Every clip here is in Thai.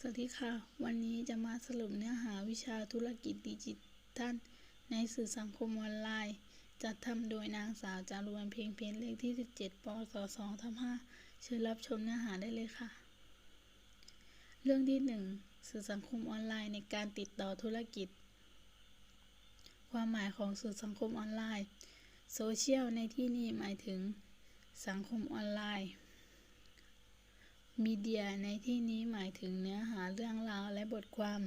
สวัสดีค่ะ วันนี้จะมาสรุปเนื้อหาวิชาธุรกิจดิจิทัลในสื่อสังคมออนไลน์ จัดทำโดยนางสาวจารวนเพียงเพนเลขที่ 17ปศ2ทับ5เชิญรับชมเนื้อหาได้เลยค่ะ เรื่องที่ 1 สื่อสังคมออนไลน์ในการติดต่อธุรกิจ ความหมายของสื่อสังคมออนไลน์โซเชียลในที่นี้หมายถึง สังคมออนไลน์ มีเดียในที่นี้หมายถึงเนื้อหาเรื่องราวและบทความ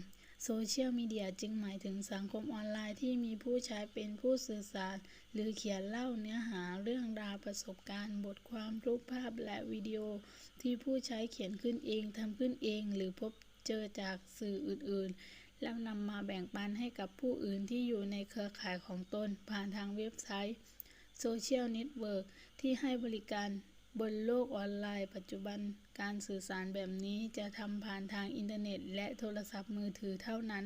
โซเชียลมีเดียจึงหมายถึงสังคมออนไลน์ที่มีผู้ใช้เป็นผู้สื่อสาร หรือเขียนเล่าเนื้อหาเรื่องราวประสบการณ์ บทความรูปภาพและวิดีโอ ที่ผู้ใช้เขียนขึ้นเองทำขึ้นเอง หรือพบเจอจากสื่ออื่นๆ แล้วนำมาแบ่งปันให้กับผู้อื่นที่อยู่ในเครือข่ายของตนผ่านทางเว็บไซต์โซเชียลเน็ตเวิร์กที่ให้บริการ บนโลกออนไลน์ปัจจุบันการสื่อสารแบบนี้จะทำผ่านทางอินเทอร์เน็ต และโทรศัพท์มือถือเท่านั้น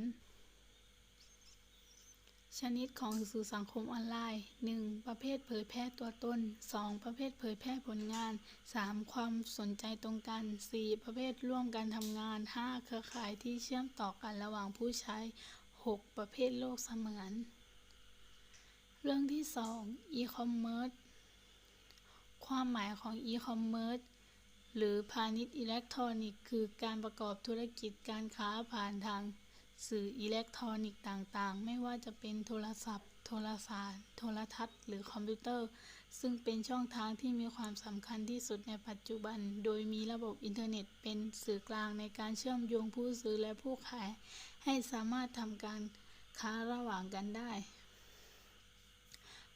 ชนิดของสื่อสังคมออนไลน์ 1. ประเภทเผยแพร่ตัวตน 2. ประเภทเผยแพร่ผลงาน 3. ความสนใจตรงกัน 4. ประเภทร่วมกันทำงาน 5. เครือข่ายที่เชื่อมต่อกันระหว่างผู้ใช้ 6. ประเภทโลกเสมือน เรื่องที่ 2. e-commerce ความหมายของ e-commerce หรือพาณิชย์อิเล็กทรอนิกส์คือการประกอบธุรกิจการค้าผ่านทางสื่ออิเล็กทรอนิกส์ต่างๆ ไม่ว่าจะเป็นโทรศัพท์ โทรสาร โทรทัศน์ หรือคอมพิวเตอร์ ซึ่งเป็นช่องทางที่มีความสำคัญที่สุดในปัจจุบัน โดยมีระบบอินเทอร์เน็ตเป็นสื่อกลางในการเชื่อมโยงผู้ซื้อและผู้ขาย ให้สามารถทำการค้าระหว่างกันได้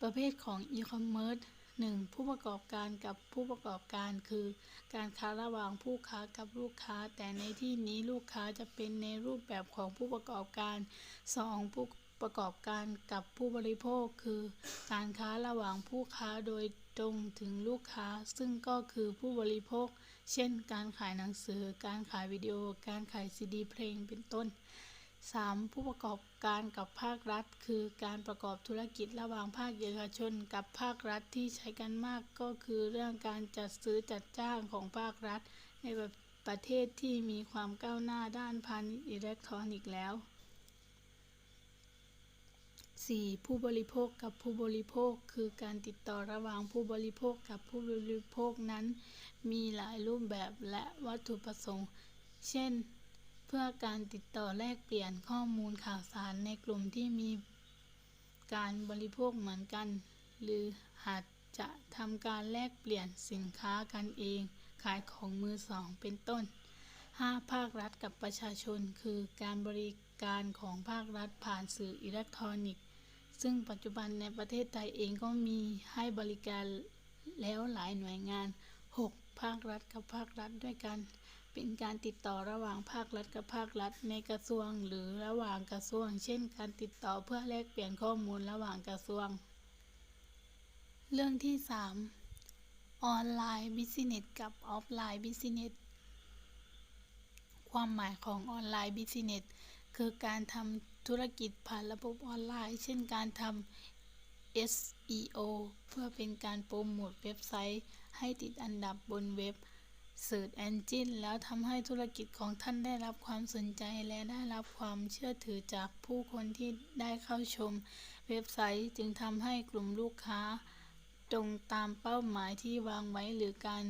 ประเภทของ e-commerce 1. ผู้ประกอบการกับผู้ประกอบการคือ การค้าระหว่างผู้ค้ากับลูกค้า แต่ในที่นี้ลูกค้าจะเป็นในรูปแบบของผู้ประกอบการ 2. ผู้ประกอบการกับผู้บริโภคคือ การค้าระหว่างผู้ค้าโดยตรงถึงลูกค้า ซึ่งก็คือผู้บริโภค เช่น การขายหนังสือ การขายวิดีโอ การขายซีดีเพลงเป็นต้น 3. ผู้ประกอบการกับภาครัฐ คือการประกอบธุรกิจระหว่างภาคเอกชน กับภาครัฐที่ใช้กันมากก็คือเรื่องการจัดซื้อจัดจ้างของภาครัฐ ในประเทศที่มีความก้าวหน้าด้านพาณิชย์อิเล็กทรอนิกส์แล้ว 4. ผู้บริโภคกับผู้บริโภค คือการติดต่อระหว่างผู้บริโภคกับผู้บริโภคนั้น มีหลายรูปแบบและวัตถุประสงค์ เช่น เพื่อการติดต่อแลกเปลี่ยนข้อมูลข่าวสารในกลุ่มที่มีการบริโภคเหมือนกัน หรืออาจจะทำการแลกเปลี่ยนสินค้ากันเอง ขายของมือสอง เป็นต้น 5. ภาครัฐกับประชาชน คือการบริการของภาครัฐผ่านสื่ออิเล็กทรอนิกส์ ซึ่งปัจจุบันในประเทศไทยเองก็มีให้บริการแล้วหลายหน่วยงาน 6. ภาครัฐกับภาครัฐด้วยกัน เป็นการติดต่อระหว่างภาครัฐกับภาครัฐในกระทรวง หรือระหว่างกระทรวง เช่น การติดต่อเพื่อแลกเปลี่ยนข้อมูลระหว่างกระทรวง เรื่องที่ 3. ออนไลน์บิสเนสกับออฟไลน์บิสเนสความหมายของออนไลน์บิสเนสคือการทำธุรกิจผ่านระบบออนไลน์ เช่นการทำ SEO เพื่อเป็นการโปรโมทเว็บไซต์ ให้ติดอันดับบนเว็บ Search Engine แล้วทำให้ธุรกิจของท่านได้รับความสนใจและได้รับความเชื่อถือจากผู้คนที่ได้เข้าชม เว็บไซต์จึงทำให้กลุ่มลูกค้า ตรงตามเป้าหมายที่วางไว้หรือการ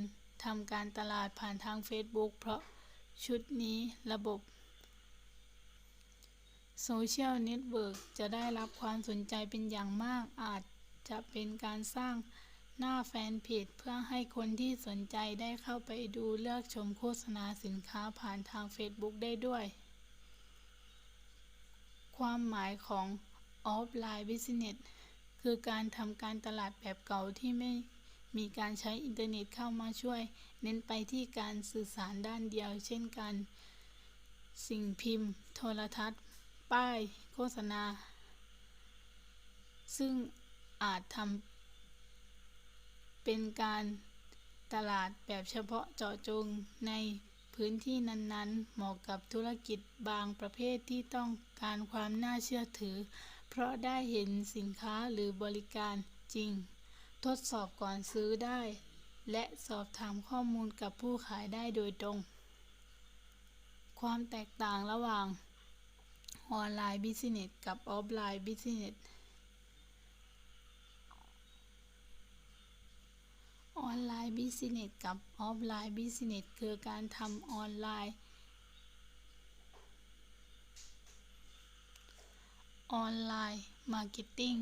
ทำการตลาดผ่านทาง Facebook เพราะชุดนี้ระบบโซเชียลเน็ตเวิร์กจะได้รับความสนใจเป็นอย่างมากอาจจะเป็นการสร้าง หน้าแฟนเพจเพื่อให้คนที่สนใจได้เข้าไปดูเลือกชมโฆษณาสินค้าผ่านทาง Facebook ได้ด้วย ความหมายของออฟไลน์บิสเนสคือการทำการตลาดแบบเก่าที่ไม่มีการใช้อินเทอร์เน็ตเข้ามาช่วย เน้นไปที่การสื่อสารด้านเดียว เช่นการสิ่งพิมพ์ โทรทัศน์ ป้าย โฆษณา ซึ่งอาจทำ เป็นการตลาดแบบเฉพาะเจาะจงในพื้นที่นั้นๆ เหมาะกับธุรกิจบางประเภทที่ต้องการความน่าเชื่อถือ เพราะได้เห็นสินค้าหรือบริการจริง ทดสอบก่อนซื้อได้ และสอบถามข้อมูลกับผู้ขายได้โดยตรง ความแตกต่างระหว่างออนไลน์บิสเนสกับออฟไลน์บิสเนส ออนไลน์บิสเนสกับออฟไลน์บิสเนสคือการทำออนไลน์ ออนไลน์มาร์เก็ตติ้ง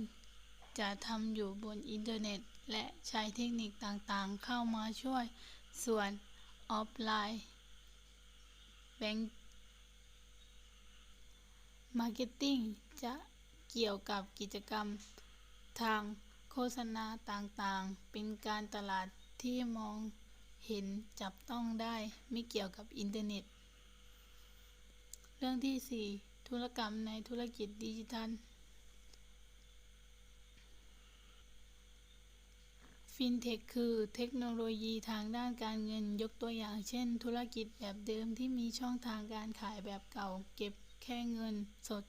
จะทำอยู่บนอินเทอร์เน็ต และใช้เทคนิคต่างๆ เข้ามาช่วยส่วนออฟไลน์แบงก์มาร์เก็ตติ้งจะเกี่ยวกับกิจกรรมทาง โฆษณาต่างๆ เป็นการตลาดที่มองเห็นจับต้องได้ไม่เกี่ยวกับอินเทอร์เน็ต เรื่องที่ 4 ธุรกรรมในธุรกิจดิจิทัล ฟินเทคคือเทคโนโลยีทางด้านการเงินยกตัวอย่างเช่น ธุรกิจแบบเดิมที่มีช่องทางการขายแบบเก่า เก็บแค่เงินสด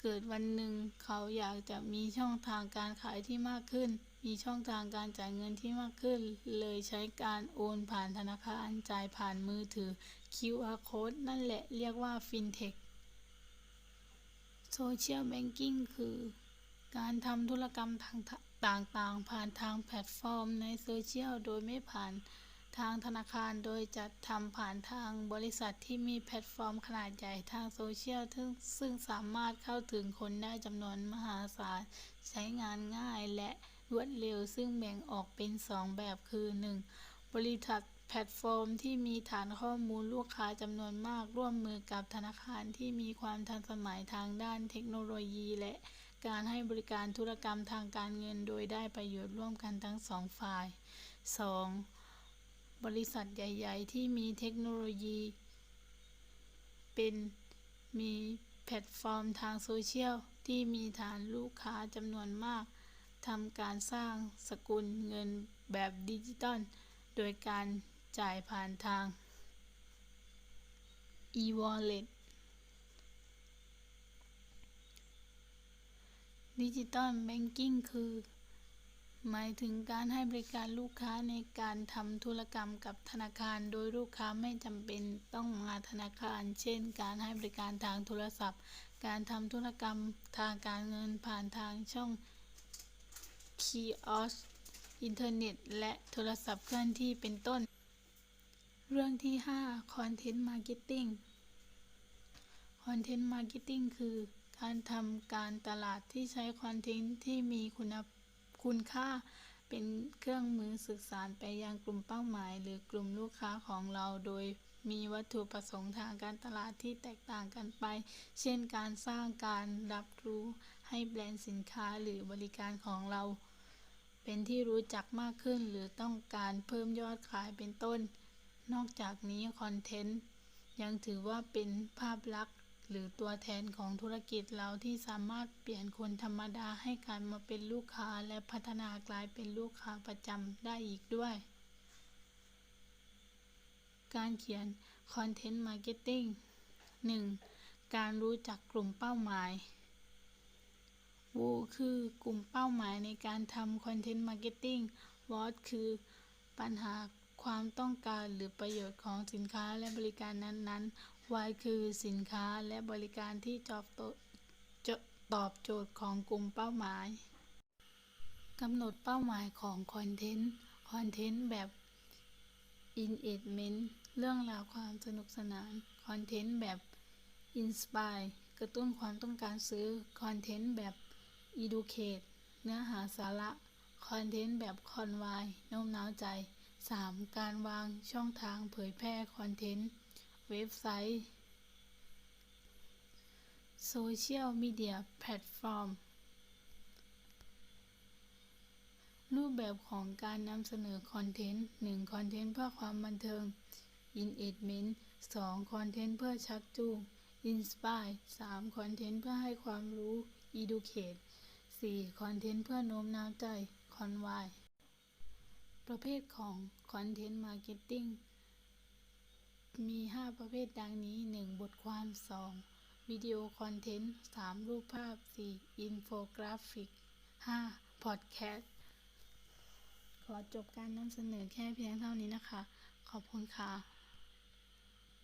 เกิดวันหนึ่งเขาอยากจะมีช่องทางการขายที่มากขึ้น มีช่องทางการจ่ายเงินที่มากขึ้น เลยใช้การโอนผ่านธนาคารจ่ายผ่านมือถือ QR Code นั่นแหละเรียกว่าฟินเทคโซเชียลแบงกิ้งคือการทำธุรกรรมทางต่างๆ ผ่านทางแพลตฟอร์มในโซเชียลโดยไม่ผ่าน ทางธนาคารโดยจัดทำผ่านทางบริษัทที่มีแพลตฟอร์มขนาดใหญ่ทางโซเชียลซึ่งสามารถเข้าถึงคนได้จำนวนมหาศาล ใช้งานง่ายและรวดเร็วซึ่งแบ่งออกเป็น 2 แบบคือ 1. บริษัทแพลตฟอร์มที่มีฐานข้อมูลลูกค้าจำนวนมากร่วมมือกับธนาคารที่มีความทันสมัยทางด้านเทคโนโลยีและการให้บริการธุรกรรมทางการเงินโดยได้ประโยชน์ร่วมกันทั้งสองฝ่าย 2. บริษัทใหญ่ ๆ ที่มีเทคโนโลยี เป็นมีแพลตฟอร์มทางโซเชียล ที่มีฐานลูกค้าจำนวนมากทำการสร้างสกุลเงินแบบดิจิตอลโดยการจ่ายผ่านทาง e-wallet ดิจิตอลแบงกิ้งคือ หมายถึงการให้บริการลูกค้าในการทำธุรกรรมกับธนาคาร โดยลูกค้าไม่จำเป็นต้องมาธนาคาร เช่น การให้บริการทางโทรศัพท์ การทำธุรกรรมทางการเงินผ่านทางช่องคีออสอินเทอร์เน็ต และโทรศัพท์เคลื่อนที่เป็นต้น เรื่องที่ 5 Content Marketing Content Marketing คือการทำการตลาดที่ใช้คอนเทนต์ที่มีคุณภาพ คุณค่าเป็นเครื่องมือสื่อสารไปยังกลุ่มเป้าหมาย หรือกลุ่มลูกค้าของเรา โดยมีวัตถุประสงค์ทางการตลาดที่แตกต่างกันไป เช่นการสร้างการรับรู้ให้แบรนด์สินค้าหรือบริการของเรา เป็นที่รู้จักมากขึ้น หรือต้องการเพิ่มยอดขายเป็นต้น นอกจากนี้คอนเทนต์ยังถือว่าเป็นภาพลักษณ์ หรือตัวแทนของธุรกิจเราที่สามารถเปลี่ยนคนธรรมดาให้กลายมาเป็นลูกค้าและพัฒนากลายเป็นลูกค้าประจำได้อีกด้วย การเขียนคอนเทนต์มาร์เก็ตติ้ง 1. การรู้จักกลุ่มเป้าหมาย Who คือกลุ่มเป้าหมายในการทำคอนเทนต์มาร์เก็ตติ้ง What คือปัญหา ความต้องการหรือประโยชน์ของสินค้าและบริการนั้นๆ Why คือสินค้าและบริการที่ตอบโจตอบโจทย์ของกลุ่มเป้าหมายกำหนดเป้าหมายของคอนเทนต์ คอนเทนต์แบบ Engagement เรื่องราวความสนุกสนาน คอนเทนต์แบบ Inspire กระตุ้นความต้องการซื้อ คอนเทนต์แบบ Educate เนื้อหาสาระ คอนเทนต์แบบ Convey โน้มน้าวใจ 3. การวางช่องทางเผยแพร่คอนเทนต์ เว็บไซต์โซเชียลมีเดียแพลตฟอร์มรูปแบบของการนำเสนอคอนเทนต์ 1. คอนเทนต์เพื่อความบันเทิง Engagement 2. คอนเทนต์เพื่อชักจูง Inspire 3. คอนเทนต์เพื่อให้ความรู้ Educate 4. คอนเทนต์เพื่อโน้มน้าวใจ Convey ประเภทของคอนเทนต์มาร์เก็ตติ้งมี 5 ประเภทดังนี้ 1. บทความ 2. วิดีโอคอนเทนต์ 3. รูปภาพ 4. อินโฟกราฟิก 5. พอดแคสต์ขอจบการนำเสนอแค่เพียงเท่านี้นะคะ ขอบคุณค่ะ